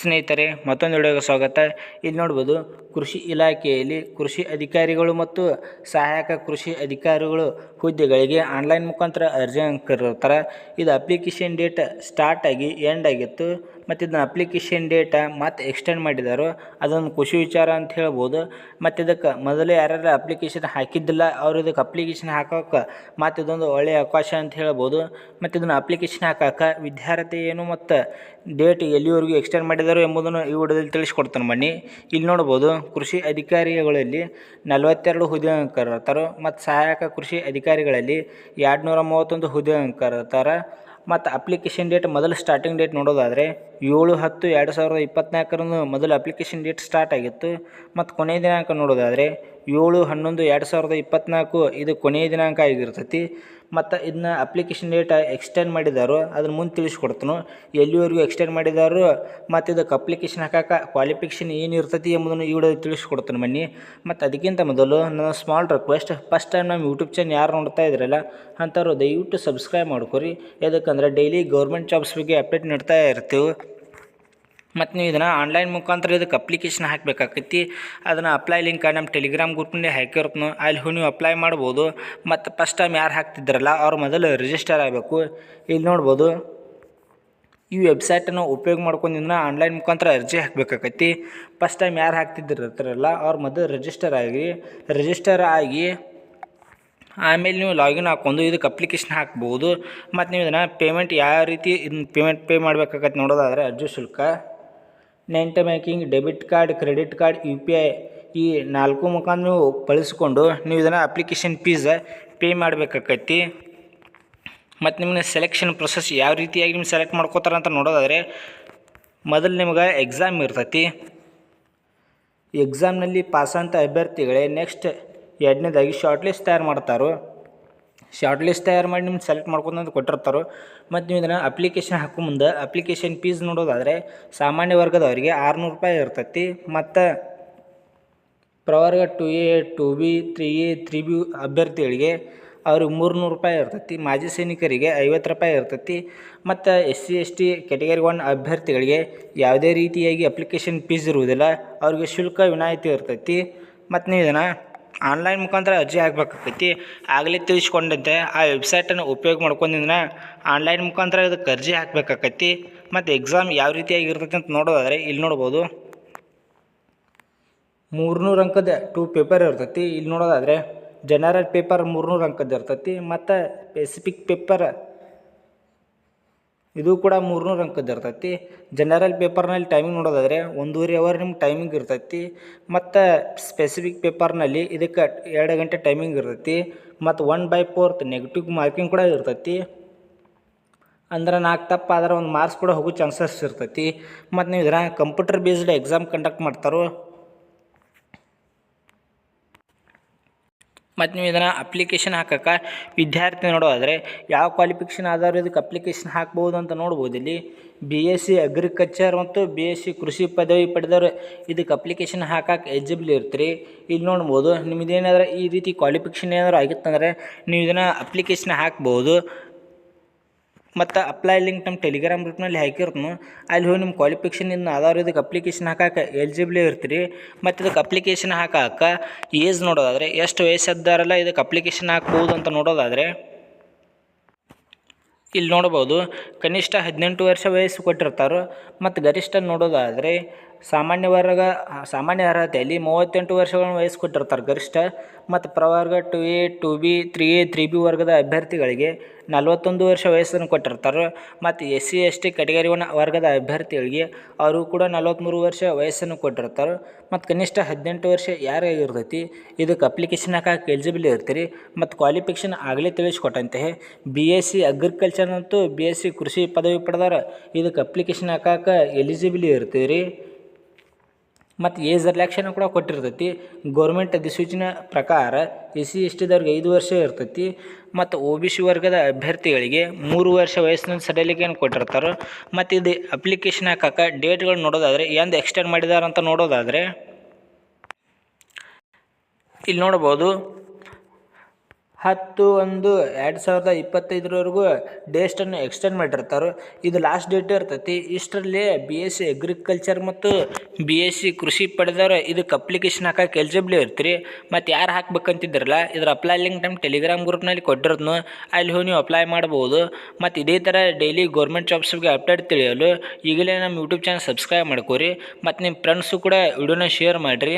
ಸ್ನೇಹಿತರೆ, ಮತ್ತೊಂದು ವಿಡಿಯೋಗೆ ಸ್ವಾಗತ. ಇಲ್ಲಿ ನೋಡ್ಬೋದು, ಕೃಷಿ ಇಲಾಖೆಯಲ್ಲಿ ಕೃಷಿ ಅಧಿಕಾರಿಗಳು ಮತ್ತು ಸಹಾಯಕ ಕೃಷಿ ಅಧಿಕಾರಿಗಳು ಹುದ್ದೆಗಳಿಗೆ ಆನ್ಲೈನ್ ಮುಖಾಂತರ ಅರ್ಜಿ ಹಾಕಿರ್ತಾರೆ ಇದು ಅಪ್ಲಿಕೇಶನ್ ಡೇಟ್ ಸ್ಟಾರ್ಟ್ ಆಗಿ ಎಂಡ್ ಆಗಿತ್ತು. ಮತ್ತು ಇದನ್ನ ಅಪ್ಲಿಕೇಶನ್ ಡೇಟ ಮತ್ತೆ ಎಕ್ಸ್ಟೆಂಡ್ ಮಾಡಿದಾರೆ. ಅದೊಂದು ಖುಷಿ ವಿಚಾರ ಅಂತ ಹೇಳ್ಬೋದು. ಮತ್ತು ಇದಕ್ಕೆ ಮೊದಲು ಯಾರ್ಯಾರು ಅಪ್ಲಿಕೇಶನ್ ಹಾಕಿದ್ದಿಲ್ಲ, ಅವ್ರು ಇದಕ್ಕೆ ಅಪ್ಲಿಕೇಶನ್ ಹಾಕೋಕೆ ಮತ್ತು ಇದೊಂದು ಒಳ್ಳೆಯ ಅವಕಾಶ ಅಂತ ಹೇಳ್ಬೋದು. ಮತ್ತು ಇದನ್ನು ಅಪ್ಲಿಕೇಶನ್ ಹಾಕಕ್ಕೆ ವಿದ್ಯಾರ್ಥಿ ಏನು ಮತ್ತು ಡೇಟ್ ಎಲ್ಲಿವರೆಗೂ ಎಕ್ಸ್ಟೆಂಡ್ ಮಾಡಿದಾರೋ ಎಂಬುದನ್ನು ಈ ವಿಡಿಯೋದಲ್ಲಿ ತಿಳಿಸ್ಕೊಡ್ತಾನೆ ಬನ್ನಿ. ಇಲ್ಲಿ ನೋಡ್ಬೋದು, ಕೃಷಿ ಅಧಿಕಾರಿಗಳಲ್ಲಿ ನಲವತ್ತೆರಡು ಹುದ್ದೆ ಕರೀತಾರೆ ಮತ್ತು ಸಹಾಯಕ ಕೃಷಿ ಅಧಿಕಾರಿಗಳಲ್ಲಿ ಎರಡು ನೂರ ಮೂವತ್ತೊಂದು ಹುದ್ದೆ ಕರೀತಾರೆ ಮತ್ತು ಅಪ್ಲಿಕೇಶನ್ ಡೇಟ್ ಮೊದಲು ಸ್ಟಾರ್ಟಿಂಗ್ ಡೇಟ್ ನೋಡೋದಾದರೆ ಏಳು ಹತ್ತು ಎರಡು ಸಾವಿರದ ಇಪ್ಪತ್ತ್ನಾಲ್ಕರಂದು ಮೊದಲು ಅಪ್ಲಿಕೇಶನ್ ಡೇಟ್ ಸ್ಟಾರ್ಟ್ ಆಗಿತ್ತು. ಮತ್ತು ಕೊನೆಯ ದಿನಾಂಕ ನೋಡೋದಾದರೆ ಏಳು ಹನ್ನೊಂದು ಎರಡು ಸಾವಿರದ ಇಪ್ಪತ್ತ್ನಾಲ್ಕು ಇದು ಕೊನೆಯ ದಿನಾಂಕ ಆಗಿರ್ತೈತಿ. ಮತ್ತು ಇದನ್ನ ಅಪ್ಲಿಕೇಶನ್ ಡೇಟ್ ಎಕ್ಸ್ಟೆಂಡ್ ಮಾಡಿದಾರೋ. ಅದನ್ನ ಮುಂದೆ ತಿಳಿಸ್ಕೊಡ್ತೀನಿ. ಎಲ್ಲಿವರೆಗೂ ಎಕ್ಸ್ಟೆಂಡ್ ಮಾಡಿದಾರೋ, ಮತ್ತು ಇದಕ್ಕೆ ಅಪ್ಲಿಕೇಶನ್ ಹಾಕಕ್ಕೆ ಕ್ವಾಲಿಫಿಕೇಷನ್ ಏನು ಇರ್ತೈತಿ ಎಂಬುದನ್ನು ಈ ವಿಡಿಯೋ ತಿಳಿಸ್ಕೊಡ್ತೀನಿ ಬನ್ನಿ. ಮತ್ತು ಅದಕ್ಕಿಂತ ಮೊದಲು ನನ್ನ ಸ್ಮಾಲ್ ರಿಕ್ವೆಸ್ಟ್ ಫಸ್ಟ್ ಟೈಮ್ ನಮ್ಮ ಯೂಟ್ಯೂಬ್ ಚಾನಲ್ ಯಾರು ನೋಡ್ತಾ ಇದ್ರಲ್ಲ, ಅಂಥವ್ರು ದಯವಿಟ್ಟು ಸಬ್ಸ್ಕ್ರೈಬ್ ಮಾಡ್ಕೊರಿ. ಯಾಕಂದ್ರೆ ಡೈಲಿ ಗೌರ್ಮೆಂಟ್ ಜಾಬ್ಸ್ ಬಗ್ಗೆ ಅಪ್ಡೇಟ್ ನೀಡ್ತಾ ಇರ್ತೀವಿ. ಮತ್ತು ನೀವು ಇದನ್ನು ಆನ್ಲೈನ್ ಮುಖಾಂತರ ಇದಕ್ಕೆ ಅಪ್ಲಿಕೇಶನ್ ಹಾಕಬೇಕಾಕೈತಿ. ಅದನ್ನು ಅಪ್ಲೈ ಲಿಂಕ್ ನಮ್ಮ ಟೆಲಿಗ್ರಾಮ್ ಗ್ರೂಪ್ನಲ್ಲಿ ಹಾಕಿರ್ತನು ಅಲ್ಲಿ ಹೋಗಿ ನೀವು ಅಪ್ಲೈ ಮಾಡ್ಬೋದು. ಮತ್ತು ಫಸ್ಟ್ ಟೈಮ್ ಯಾರು ಹಾಕ್ತಿದ್ರಲ್ಲ, ಅವ್ರು ಮೊದಲು ರಿಜಿಸ್ಟರ್ ಆಗಬೇಕು. ಇಲ್ಲಿ ನೋಡ್ಬೋದು, ಈ ವೆಬ್ಸೈಟನ್ನು ಉಪಯೋಗ ಮಾಡ್ಕೊಂಡಿದ್ರೆ ಆನ್ಲೈನ್ ಮುಖಾಂತರ ಅರ್ಜಿ ಹಾಕಬೇಕಾಕೈತಿ. ಫಸ್ಟ್ ಟೈಮ್ ಯಾರು ಹಾಕ್ತಿದ್ದಿರ್ತಾರಲ್ಲ ಅವ್ರು ಮೊದಲು ರಿಜಿಸ್ಟರ್ ಆಗಿ ರಿಜಿಸ್ಟರ್ ಆಗಿ ಆಮೇಲೆ ನೀವು ಲಾಗಿನ್ ಹಾಕ್ಕೊಂಡು ಇದಕ್ಕೆ ಅಪ್ಲಿಕೇಶನ್ ಹಾಕ್ಬೋದು. ಮತ್ತು ನೀವು ಇದನ್ನು ಪೇಮೆಂಟ್ ಯಾವ ರೀತಿ ಇದನ್ನ ಪೇಮೆಂಟ್ ಪೇ ಮಾಡಬೇಕಾಗತ್ತೆ ನೋಡೋದಾದರೆ ಅರ್ಜಿ ಶುಲ್ಕ. Net banking debit card, credit card, U P I ಈ ನಾಲ್ಕು ಮುಖಾಂತರ ನೀವು ಬಳಸಿಕೊಂಡು ನೀವು ಇದನ್ನು ಅಪ್ಲಿಕೇಶನ್ ಫೀಸ್ ಪೇ ಮಾಡಬೇಕಾಕೈತಿ. ಮತ್ತು ನಿಮ್ಮನ್ನ ಸೆಲೆಕ್ಷನ್ ಪ್ರೊಸೆಸ್ ಯಾವ ರೀತಿಯಾಗಿ ನಿಮ್ಗೆ ಸೆಲೆಕ್ಟ್ ಮಾಡ್ಕೋತಾರೆ ಅಂತ ನೋಡೋದಾದರೆ ಮೊದಲು ನಿಮ್ಗೆ ಎಕ್ಸಾಮ್ ಇರ್ತೈತಿ. ಎಕ್ಸಾಮ್ನಲ್ಲಿ ಪಾಸಂತ ಅಭ್ಯರ್ಥಿಗಳೇ ನೆಕ್ಸ್ಟ್ ಎರಡನೇದಾಗಿ ಶಾರ್ಟ್ ಲಿಸ್ಟ್ ತಯಾರು ಮಾಡ್ತಾರೋ. ಶಾರ್ಟ್ ಲಿಸ್ಟ್ ತಯಾರು ಮಾಡಿ ನಿಮ್ಗೆ ಸೆಲೆಕ್ಟ್ ಮಾಡ್ಕೊಂಡು ಅಂತ ಕೊಟ್ಟಿರ್ತಾರೋ, ಮತ್ತು ನೀವು ಇದನ್ನು ಅಪ್ಲಿಕೇಶನ್ ಹಾಕೋ ಮುಂದೆ ಅಪ್ಲಿಕೇಶನ್ ಫೀಸ್ ನೋಡೋದಾದರೆ ಸಾಮಾನ್ಯ ವರ್ಗದವರಿಗೆ ಆರುನೂರು ರೂಪಾಯಿ ಇರ್ತೈತಿ. ಮತ್ತು ಪ್ರವರ್ಗ two A two B three A three B ಅಭ್ಯರ್ಥಿಗಳಿಗೆ ಅವ್ರಿಗೆ ಮೂರುನೂರು ರೂಪಾಯಿ ಇರ್ತೈತಿ. ಮಾಜಿ ಸೈನಿಕರಿಗೆ ಐವತ್ತು ರೂಪಾಯಿ ಇರ್ತೈತಿ. ಮತ್ತು S C S T category one ಅಭ್ಯರ್ಥಿಗಳಿಗೆ ಯಾವುದೇ ರೀತಿಯಾಗಿ ಅಪ್ಲಿಕೇಶನ್ ಫೀಸ್ ಇರುವುದಿಲ್ಲ. ಅವ್ರಿಗೆ ಶುಲ್ಕ ವಿನಾಯಿತಿ ಇರ್ತೈತಿ. ಮತ್ತು ನೀವು ಇದನ್ನು ಆನ್ಲೈನ್ ಮುಖಾಂತರ ಅರ್ಜಿ ಹಾಕ್ಬೇಕಾಕೈತಿ ಆಗಲೇ ತಿಳಿಸ್ಕೊಂಡಂತೆ ಆ ವೆಬ್ಸೈಟನ್ನು ಉಪಯೋಗ ಮಾಡ್ಕೊಂಡಿದ್ದನ್ನ ಆನ್ಲೈನ್ ಮುಖಾಂತರ ಇದಕ್ಕೆ ಅರ್ಜಿ ಹಾಕ್ಬೇಕಾಕೈತಿ ಮತ್ತು ಎಕ್ಸಾಮ್ ಯಾವ ರೀತಿಯಾಗಿ ಇರ್ತೈತೆ ಅಂತ ನೋಡೋದಾದರೆ ಇಲ್ಲಿ ನೋಡ್ಬೋದು. ಮೂರ್ನೂರು ಅಂಕದ ಟೂ ಪೇಪರ್ ಇರ್ತೈತಿ. ಇಲ್ಲಿ ನೋಡೋದಾದರೆ ಜನರಲ್ ಪೇಪರ್ ಮೂರ್ನೂರು ಅಂಕದ ಇರ್ತೈತಿ. ಮತ್ತು ಸ್ಪೆಸಿಫಿಕ್ ಪೇಪರ್ ಇದು ಕೂಡ ಮೂರ್ನೂರು ಅಂಕದ್ದು ಇರ್ತೈತಿ. ಜನರಲ್ ಪೇಪರ್ನಲ್ಲಿ ಟೈಮಿಂಗ್ ನೋಡೋದಾದರೆ ಒಂದೂವರೆ ಅವರ್ ನಿಮ್ಗೆ ಟೈಮಿಂಗ್ ಇರ್ತೈತಿ. ಮತ್ತು ಸ್ಪೆಸಿಫಿಕ್ ಪೇಪರ್ನಲ್ಲಿ ಇದಕ್ಕೆ ಎರಡು ಗಂಟೆ ಟೈಮಿಂಗ್ ಇರ್ತೈತಿ. ಮತ್ತು one by fourth negative marking ಕೂಡ ಇರ್ತೈತಿ. ಅಂದ್ರೆ ನಾಲ್ಕು ತಪ್ಪ ಆದ್ರೆ ಒಂದು ಮಾರ್ಕ್ಸ್ ಕೂಡ ಹೋಗೋ ಚಾನ್ಸಸ್ ಇರ್ತೈತಿ. ಮತ್ತು ನೀವು ಇದ್ರ ಕಂಪ್ಯೂಟರ್ ಬೇಸ್ಡ್ ಎಕ್ಸಾಮ್ ಕಂಡಕ್ಟ್ ಮಾಡ್ತಾರೋ ಮತ್ತು ನೀವು ಇದನ್ನು ಅಪ್ಲಿಕೇಶನ್ ಹಾಕಕ್ಕೆ ವಿದ್ಯಾರ್ಥಿ ನೋಡೋದಾದರೆ ಯಾವ ಕ್ವಾಲಿಫಿಕೇಷನ್ ಆಧಾರ ಇದಕ್ಕೆ ಅಪ್ಲಿಕೇಶನ್ ಹಾಕ್ಬೋದು ಅಂತ ನೋಡ್ಬೋದು. ಇಲ್ಲಿ ಬಿ ಎಸ್ ಸಿ ಅಗ್ರಿಕಲ್ಚರ್ ಮತ್ತು ಬಿ ಎಸ್ ಸಿ ಕೃಷಿ ಪದವಿ ಪಡೆದವರು ಇದಕ್ಕೆ ಅಪ್ಲಿಕೇಶನ್ ಹಾಕಕ್ಕೆ ಎಲಿಜಿಬಲ್ ಇರ್ತೀರಿ. ಇಲ್ಲಿ ನೋಡ್ಬೋದು, ನಿಮ್ದು ಏನಾದ್ರೆ ಈ ರೀತಿ ಕ್ವಾಲಿಫಿಕೇಷನ್ ಏನಾದ್ರು ಆಗಿತ್ತಂದರೆ ನೀವು ಇದನ್ನು ಅಪ್ಲಿಕೇಶನ್ ಹಾಕ್ಬೋದು. ಮತ್ತು ಅಪ್ಲೈ ಲಿಂಕ್ ನಮ್ಮ ಟೆಲಿಗ್ರಾಮ್ ಗ್ರೂಪ್ನಲ್ಲಿ ಹಾಕಿರ್ತನು. ಅಲ್ಲಿ ಹೋಗಿ ನಿಮ್ಮ ಕ್ವಾಲಿಫಿಕೇಷನ್ ಇನ್ನು ಆಧಾರ ಇದಕ್ಕೆ ಅಪ್ಲಿಕೇಶನ್ ಹಾಕಕ್ಕೆ ಎಲಿಜಿಬಲ್ ಇರ್ತೀರಿ. ಮತ್ತು ಇದಕ್ಕೆ ಅಪ್ಲಿಕೇಶನ್ ಹಾಕಕ್ಕೆ ಏಜ್ ನೋಡೋದಾದರೆ, ಎಷ್ಟು ವಯಸ್ಸದ್ದಾರಲ್ಲ ಇದಕ್ಕೆ ಅಪ್ಲಿಕೇಶನ್ ಹಾಕ್ಬೋದು ಅಂತ ನೋಡೋದಾದರೆ, ಇಲ್ಲಿ ನೋಡ್ಬೋದು. ಕನಿಷ್ಠ ಹದಿನೆಂಟು ವರ್ಷ ವಯಸ್ಸು ಕೊಟ್ಟಿರ್ತಾರೆ. ಮತ್ತು ಗರಿಷ್ಠ ನೋಡೋದಾದರೆ ಸಾಮಾನ್ಯ ವರ್ಗ, ಸಾಮಾನ್ಯ ಅರ್ಹತೆಯಲ್ಲಿ ಮೂವತ್ತೆಂಟು ವರ್ಷಗಳ ವಯಸ್ಸು ಕೊಟ್ಟಿರ್ತಾರೆ ಗರಿಷ್ಠ ಮತ್ತು ಪ್ರವರ್ಗ two A two B three A three B ವರ್ಗದ ಅಭ್ಯರ್ಥಿಗಳಿಗೆ ನಲವತ್ತೊಂದು ವರ್ಷ ವಯಸ್ಸನ್ನು ಕೊಟ್ಟಿರ್ತಾರೆ. ಮತ್ತು S C S T category ವರ್ಗದ ಅಭ್ಯರ್ಥಿಗಳಿಗೆ ಅವರು ಕೂಡ ನಲವತ್ತ್ಮೂರು ವರ್ಷ ವಯಸ್ಸನ್ನು ಕೊಟ್ಟಿರ್ತಾರೆ. ಮತ್ತು ಕನಿಷ್ಠ ಹದಿನೆಂಟು ವರ್ಷ ಯಾರಿಗೆ ಇರ್ತೈತಿ ಇದಕ್ಕೆ ಅಪ್ಲಿಕೇಶನ್ ಹಾಕಕ್ಕೆ ಎಲಿಜಿಬಲ್ ಇರ್ತೀರಿ. ಮತ್ತು ಕ್ವಾಲಿಫಿಕೇಷನ್ ಆಗಲೇ ತಿಳಿಸ್ಕೊಟ್ಟಂತೆ ಬಿ ಎಸ್ ಸಿ ಅಗ್ರಿಕಲ್ಚರ್ ಮತ್ತು ಬಿ ಎಸ್ ಸಿ ಕೃಷಿ ಪದವಿ ಪಡೆದಾರ ಇದಕ್ಕೆ ಅಪ್ಲಿಕೇಶನ್ ಹಾಕಕ್ಕೆ ಎಲಿಜಿಬಲ್ ಇರ್ತೀರಿ. ಮತ್ತು ಏಜ್ ರಿಲ್ಯಾಕ್ಷನ್ ಕೂಡ ಕೊಟ್ಟಿರ್ತೈತಿ. ಗೌರ್ಮೆಂಟ್ ಅಧಿಸೂಚನೆ ಪ್ರಕಾರ ಎಸ್ ಸಿ ಎಸ್ ಟಿದವ್ರಿಗೆ ಐದು ವರ್ಷ ಇರ್ತೈತಿ. ಮತ್ತು ಒ ಬಿ ಸಿ ವರ್ಗದ ಅಭ್ಯರ್ಥಿಗಳಿಗೆ ಮೂರು ವರ್ಷ ವಯಸ್ಸಿನ ಸಡಿಲಿಕೆಯನ್ನು ಕೊಟ್ಟಿರ್ತಾರೆ. ಮತ್ತು ಇದು ಅಪ್ಲಿಕೇಶನ್ ಹಾಕಕ್ಕೆ ಡೇಟ್ಗಳು ನೋಡೋದಾದರೆ, ಎಂದು ಎಕ್ಸ್ಟೆಂಡ್ ಮಾಡಿದಾರಂತ ನೋಡೋದಾದರೆ, ಇಲ್ಲಿ ನೋಡ್ಬೋದು ಹತ್ತು ಒಂದು ಎರಡು ಸಾವಿರದ ಇಪ್ಪತ್ತೈದರವರೆಗೂ ಡೇಸ್ಟನ್ನು ಎಕ್ಸ್ಟೆಂಡ್ ಮಾಡಿರ್ತಾರೆ. ಇದು ಲಾಸ್ಟ್ ಡೇಟ್ ಇರ್ತೈತಿ. ಇಷ್ಟರಲ್ಲಿ ಬಿ ಎಸ್ ಸಿ ಅಗ್ರಿಕಲ್ಚರ್ ಮತ್ತು ಬಿ ಎಸ್ ಸಿ ಕೃಷಿ ಪಡೆದವ್ರು ಇದಕ್ಕೆ ಅಪ್ಲಿಕೇಶನ್ ಹಾಕಕ್ಕೆ ಎಲಿಜಿಬಲ್ ಇರ್ತೀರಿ. ಮತ್ತು ಯಾರು ಹಾಕ್ಬೇಕಂತಿದ್ದಿರಲ್ಲ ಇದ್ರ ಅಪ್ಲೈ ಲಿಂಕ್ ನಮ್ಮ ಟೆಲಿಗ್ರಾಮ್ ಗ್ರೂಪ್ನಲ್ಲಿ ಕೊಟ್ಟಿರೋದ್ನು. ಅಲ್ಲಿ ಹೋಗಿ ನೀವು ಅಪ್ಲೈ ಮಾಡ್ಬೋದು. ಮತ್ತು ಇದೇ ಥರ ಡೈಲಿ ಗೌರ್ಮೆಂಟ್ ಜಾಬ್ಸ್ಗೆ ಅಪ್ಡೇಟ್ ತಿಳಿಯಲು ಈಗಲೇ ನಮ್ಮ ಯೂಟ್ಯೂಬ್ ಚಾನಲ್ ಸಬ್ಸ್ಕ್ರೈಬ್ ಮಾಡ್ಕೋರಿ. ಮತ್ತು ನಿಮ್ಮ ಫ್ರೆಂಡ್ಸು ಕೂಡ ವಿಡಿಯೋನ ಶೇರ್ ಮಾಡಿರಿ.